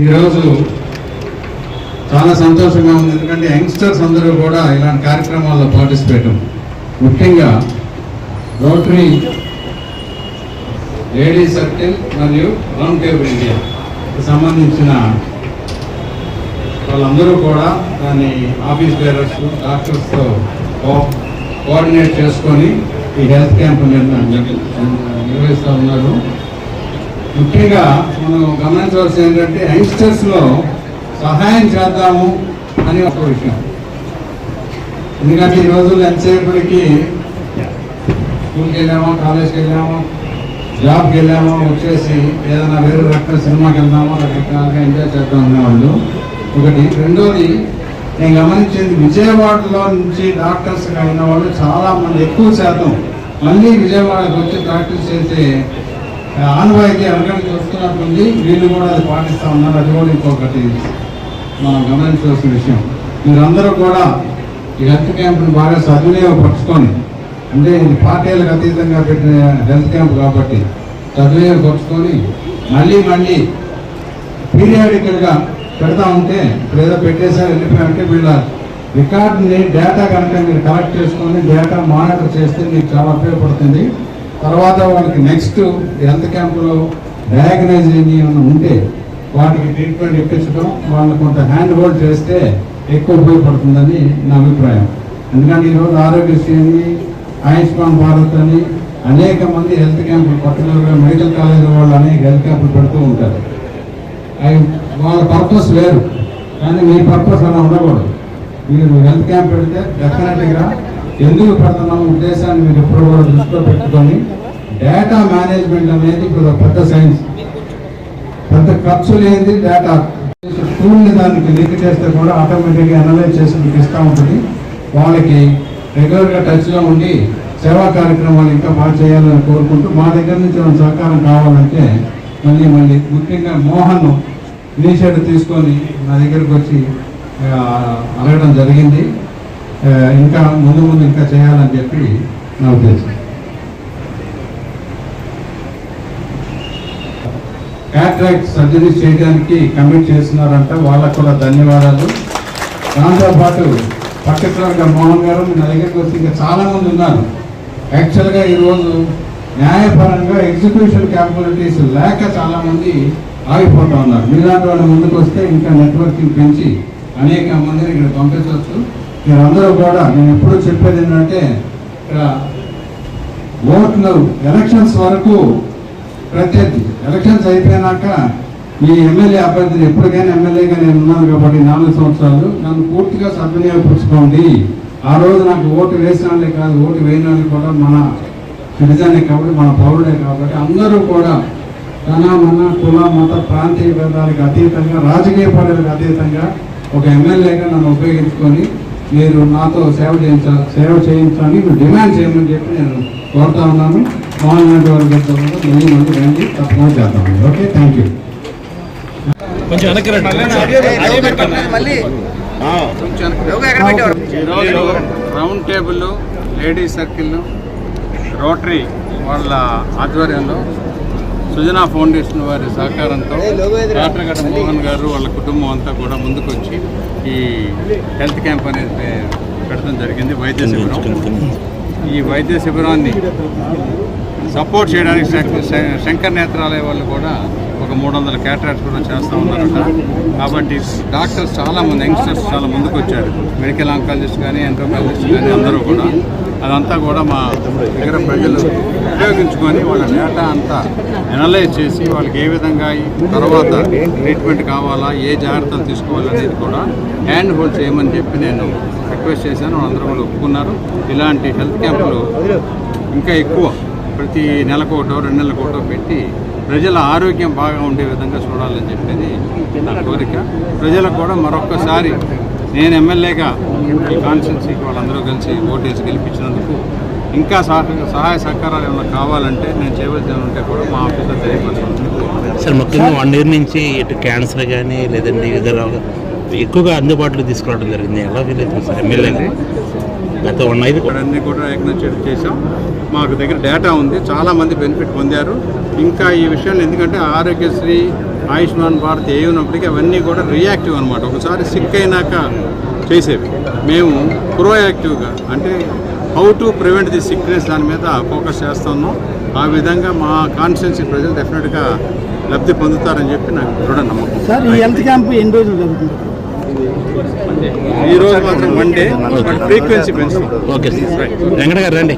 ఈరోజు చాలా సంతోషంగా ఉంది. ఎందుకంటే యంగ్స్టర్స్ అందరూ కూడా ఇలాంటి కార్యక్రమాల్లో పార్టిసిపేట్. ముఖ్యంగా రోటరీ లేడీ సర్కిల్ మరియు రౌండ్ టేబుల్ ఇండియా సంబంధించిన వాళ్ళందరూ కూడా దాని ఆఫీస్ బేరర్స్ డాక్టర్స్తో కోఆర్డినేట్ చేసుకొని ఈ హెల్త్ క్యాంప్ నిర్వహిస్తూ ఉన్నారు. ముఖ్యంగా మనం గమనించవలసి ఏంటంటే యంగ్స్టర్స్లో సహాయం చేద్దాము అని ఒక విషయం. ఎందుకంటే ఈ రోజుల్లో ఎంతసేపటికి స్కూల్కి వెళ్ళామో కాలేజ్కి వెళ్ళాము జాబ్కి వెళ్ళామో వచ్చేసి ఏదైనా వేరే రకం సినిమాకి వెళ్దామో రకరకాలుగా ఎంజాయ్ చేద్దాం అనేవాళ్ళు. ఒకటి. రెండోది నేను గమనించింది విజయవాడలో నుంచి డాక్టర్స్గా అయిన వాళ్ళు చాలా మంది ఎక్కువ శాతం మళ్ళీ విజయవాడకు వచ్చి ప్రాక్టీస్ చేసే ఆనవాయితీ వస్తున్నట్టు ఉంది వీళ్ళు కూడా అది పాటిస్తూ ఉన్నారు. అది కూడా ఇంకొకటి మనం గమనించవలసిన విషయం. మీరందరూ కూడా ఈ హెల్త్ క్యాంప్ని బాగా సద్వినియోగపరచుకొని అంటే ఇది పార్టీలకు అతీతంగా పెట్టిన హెల్త్ క్యాంప్ కాబట్టి సద్వినియోగపరచుకొని మళ్ళీ మళ్ళీ పీరియాడికల్గా పెడతా ఉంటే ఇప్పుడు ఏదో పెట్టేసారి వెళ్ళిపోయారంటే వీళ్ళ రికార్డుని డేటా కనుక మీరు కలెక్ట్ చేసుకొని డేటా మానిటర్ చేస్తే మీకు చాలా ఉపయోగపడుతుంది. తర్వాత వాళ్ళకి నెక్స్ట్ హెల్త్ క్యాంపులో డయాగ్నైజ్ ఏమైనా ఉంటే వాటికి ట్రీట్మెంట్ ఇప్పించడం వాళ్ళని కొంత హ్యాండ్ హోల్డ్ చేస్తే ఎక్కువ ఉపయోగపడుతుందని నా అభిప్రాయం. ఎందుకంటే ఈరోజు ఆరోగ్యశ్రీ అని ఆయుష్మాన్ భారత్ అని అనేక మంది హెల్త్ క్యాంపులు పర్టికులర్గా మెడికల్ కాలేజ్ వాళ్ళు అనేక హెల్త్ క్యాంపులు పెడుతూ ఉంటారు. అవి వాళ్ళ పర్పస్ వేరు. కానీ మీ పర్పస్ అలా ఉండకూడదు. మీరు హెల్త్ క్యాంప్ పెడితే డెఫినెట్గా ఎందుకు పెడుతున్నాం ఉద్దేశాన్ని మీరు ఎప్పుడు కూడా దృష్టిలో పెట్టుకొని డేటా మేనేజ్మెంట్ అనేది ఇప్పుడు పెద్ద సైన్స్ పెద్ద ఖర్చు లేనిది డేటా టూల్ని దానికి లింక్ చేస్తే కూడా ఆటోమేటిక్గా అనలైజ్ చేసి మీకు ఇస్తూ ఉంటుంది. వాళ్ళకి రెగ్యులర్గా టచ్లో ఉండి సేవా కార్యక్రమాలు ఇంకా బాగా చేయాలని కోరుకుంటూ మా దగ్గర నుంచి మనం సహకారం కావాలంటే మళ్ళీ మళ్ళీ ముఖ్యంగా మోహన్ ఇనిషియేటివ్ తీసుకొని నా దగ్గరకు వచ్చి అడగడం జరిగింది. ఇంకా ముందు ముందు ఇంకా చేయాలని చెప్పి నా ఉద్దేశం. క్యాట్రాక్ట్ సర్జరీ చేయడానికి కమిట్ చేస్తున్నారంట వాళ్ళకు కూడా ధన్యవాదాలు. దాంతోపాటు పర్టికులర్గా మోహన్ గారు నా దగ్గరికి వచ్చి ఇంకా చాలామంది ఉన్నారు. యాక్చువల్గా ఈరోజు న్యాయపరంగా ఎగ్జిక్యూషన్ క్యాపబిలిటీస్ లేక చాలామంది ఆగిపోతూ ఆగిపోతా ఉన్నారు. మీలాంటి వాళ్ళు ముందుకు వస్తే ఇంకా నెట్వర్కింగ్ పెంచి అనేక మందిని ఇక్కడ పంపించవచ్చు. మీరందరూ కూడా నేను ఎప్పుడూ చెప్పేది ఏంటంటే ఇక్కడ ఓట్లు ఎలక్షన్స్ వరకు ప్రత్యర్థి. ఎలక్షన్స్ అయిపోయినాక ఈ ఎమ్మెల్యే అభ్యర్థిని ఎప్పటికైనా ఎమ్మెల్యేగా నేను ఉన్నాను కాబట్టి నాలుగు సంవత్సరాలు. నన్ను పూర్తిగా సద్వినియోగపరుచుకోండి. ఆ రోజు నాకు ఓటు వేసిన వాళ్ళే కాదు ఓటు వేయని వాళ్ళు కూడా మన సిటిజనే కాబట్టి మన పౌరుడే కాబట్టి అందరూ కూడా తన మన కుల మత ప్రాంతీయ భేదాలకు అతీతంగా రాజకీయ పార్టీలకు అతీతంగా ఒక ఎమ్మెల్యేగా నన్ను ఉపయోగించుకొని మీరు నాతో సేవ చేయించాలి సేవ చేయించాలని మీరు డిమాండ్ చేయమని చెప్పి నేను కోరుతా ఉన్నాను. మోహన్ రెడ్డి వారి గారితో మళ్ళీ మళ్ళీ రండి తప్పకుండా చేద్దాం ఓకే థ్యాంక్ యూ. ఈరోజు Round Table Ladies Circle Rotary వాళ్ళ ఆధ్వర్యంలో సుజనా ఫౌండేషన్ వారి సహకారంతో రాట్రగడ్డ మోహన్ గారు వాళ్ళ కుటుంబం అంతా కూడా ముందుకొచ్చి ఈ హెల్త్ క్యాంప్ అనేది పె- పెడతాం జరిగింది వైద్య శిబిరం. ఈ వైద్య శిబిరాన్ని సపోర్ట్ చేయడానికి శంకర్ నేత్రాలయ వాళ్ళు కూడా ఒక మూడు వందల క్యాటరాక్ట్స్ కూడా చేస్తూ ఉన్నారట. కాబట్టి డాక్టర్స్ చాలా మంది యంగ్స్టర్స్ చాలా ముందుకు వచ్చారు మెడికల్ ఆంకాలజిస్ట్ కానీ ఎంట్రోకాలజిస్ట్ కానీ అందరూ కూడా. అదంతా కూడా మా దగ్గర ప్రజలు ఉపయోగించుకొని వాళ్ళ డేటా అంతా అనలైజ్ చేసి వాళ్ళకి ఏ విధంగా తర్వాత ట్రీట్మెంట్ కావాలా ఏ జాగ్రత్తలు తీసుకోవాలి అనేది కూడా హ్యాండ్ హోల్డ్ చేయమని చెప్పి నేను రిక్వెస్ట్ చేశాను. వాళ్ళందరూ కూడా ఒప్పుకున్నారు. ఇలాంటి హెల్త్ క్యాంపులు ఇంకా ఎక్కువ ప్రతి నెలకోటో రెండు నెలకోటో పెట్టి ప్రజల ఆరోగ్యం బాగా ఉండే విధంగా చూడాలని చెప్పేది నా కోరిక. ప్రజలకు కూడా మరొక్కసారి నేను ఎమ్మెల్యేగా ఈ కాన్స్టిట్యున్సీకి వాళ్ళందరూ కలిసి ఓటేసి గెలిపించినందుకు ఇంకా సహ- సహాయ సహకారాలు ఏమైనా కావాలంటే నేను చేయవలసి ఉంటే కూడా మా ఆఫీస్లో తెలియపరచుకుంటున్నాను సార్ ముఖ్యంగా వన్ ఇయర్ నుంచి ఇటు క్యాన్సర్ కానీ లేదంటే ఇతర ఎక్కువగా అందుబాటులో తీసుకురావడం జరిగింది. ఎలా ఫీల్ అవుతుంది సార్ ఎమ్మెల్యే గత వన్ ఐదు అన్ని కూడా ఎగ్నోచేట్ చేసాం మాకు దగ్గర డేటా ఉంది. చాలా మంది బెనిఫిట్ పొందారు. ఇంకా ఈ విషయంలో ఎందుకంటే ఆరోగ్యశ్రీ ఆయుష్మాన్ భారత్ ఏ ఉన్నప్పటికీ అవన్నీ కూడా రియాక్టివ్ అనమాట ఒకసారి సిక్ అయినాక చేసేవి. మేము ప్రోయాక్టివ్గా అంటే how to prevent the sickness దాని మీద ఫోకస్ చేస్తున్నాం. ఆ విధంగా మా కాన్స్టిట్యున్సీ ప్రజలు డెఫినెట్గా లబ్ధి పొందుతారని చెప్పి నాకు దృఢ నమ్మకం. సార్ ఈ హెల్త్ క్యాంప్ ఎన్ని రోజులు జరుగుతుంది? ఈ రోజు మాత్రం వన్ డే ఫ్రీక్వెన్సీ పెంచుతాం ఓకే సార్ వెంకట గారు రండి.